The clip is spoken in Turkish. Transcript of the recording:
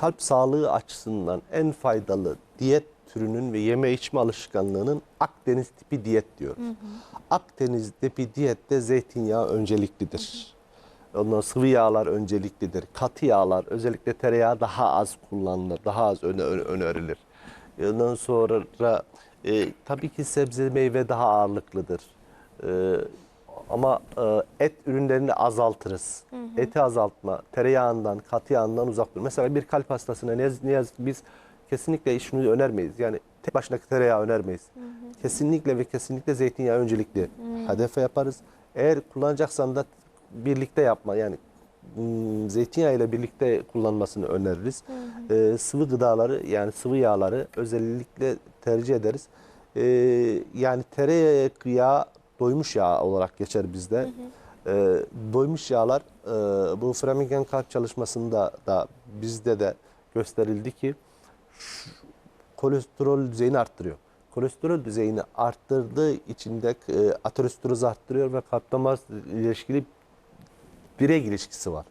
kalp sağlığı açısından en faydalı diyet türünün ve yeme içme alışkanlığının Akdeniz tipi diyet diyoruz. Akdeniz tipi diyette zeytinyağı önceliklidir. Ondan sıvı yağlar önceliklidir. Katı yağlar özellikle tereyağı daha az kullanılır. Daha az öne, öne- önerilir. Ondan sonra e, tabii ki sebze meyve daha ağırlıklıdır. E, ama e, et ürünlerini azaltırız. Eti azaltma, tereyağından, katı yağından uzak dur. Mesela bir kalp hastasına ne, ne yazık biz kesinlikle şunu önermeyiz. Yani tek başına tereyağı önermeyiz. Kesinlikle ve kesinlikle zeytinyağı öncelikli hedefe yaparız. Eğer kullanacaksan da birlikte yapma. Yani hmm, zeytinyağı ile birlikte kullanmasını öneririz. Ee, sıvı gıdaları yani sıvı yağları özellikle tercih ederiz. Ee, yani tereyağı doymuş yağ olarak geçer bizde. Ee, doymuş yağlar e, bu Framingham kalp çalışmasında da bizde de gösterildi ki şu- kolesterol düzeyini arttırıyor. Kolesterol düzeyini arttırdığı için de e, aterosklerozu arttırıyor ve kalp damar ilişkili birey ilişkisi var.